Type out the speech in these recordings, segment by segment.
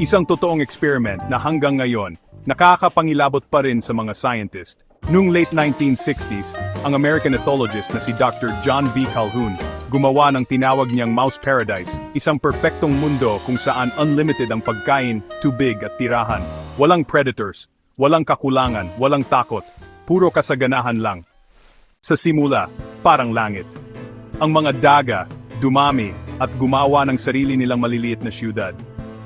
Isang totoong experiment na hanggang ngayon, nakakapangilabot pa rin sa mga scientist. Noong late 1960s, ang American ethologist na si Dr. John B. Calhoun gumawa ng tinawag niyang Mouse Paradise, isang perpektong mundo kung saan unlimited ang pagkain, tubig at tirahan. Walang predators, walang kakulangan, walang takot, puro kasaganahan lang. Sa simula, parang langit. Ang mga daga, dumami, at gumawa ng sarili nilang maliliit na syudad.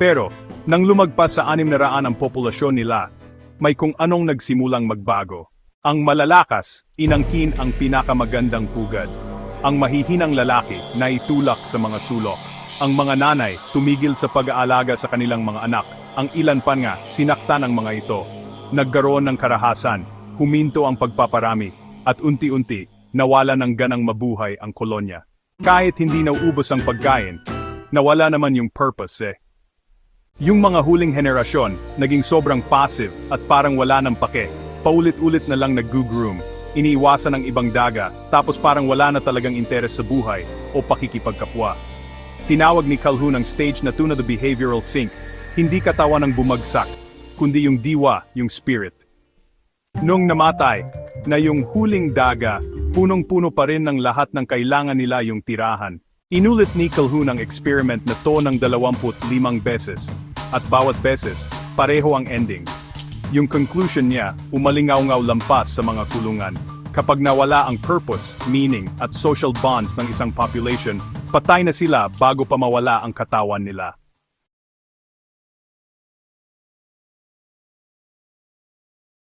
Pero, nang lumagpas sa anim na raan ang populasyon nila, may kung anong nagsimulang magbago. Ang malalakas, inangkin ang pinakamagandang pugad. Ang mahihinang lalaki na itulak sa mga sulok. Ang mga nanay, tumigil sa pag-aalaga sa kanilang mga anak. Ang ilan pa nga, sinaktan ang mga ito. Nagkaroon ng karahasan, huminto ang pagpaparami, at unti-unti, nawala ng ganang mabuhay ang kolonya. Kahit hindi nauubos ang pagkain, nawala naman yung purpose eh. Yung mga huling henerasyon, naging sobrang passive at parang wala ng pake. Paulit-ulit na lang nag-groom, iniiwasan ng ibang daga, tapos parang wala na talagang interes sa buhay o pakikipagkapwa. Tinawag ni Calhoun ang stage na tuna the behavioral sink, hindi katawan ng bumagsak, kundi yung diwa, yung spirit. Nung namatay, na yung huling daga, punong-puno pa rin ng lahat ng kailangan nila yung tirahan. Inulit ni Calhoun ang experiment na to ng 25 beses, at bawat beses, pareho ang ending. Yung conclusion niya, umalingaw-ngaw lampas sa mga kulungan. Kapag nawala ang purpose, meaning, at social bonds ng isang population, patay na sila bago pa mawala ang katawan nila.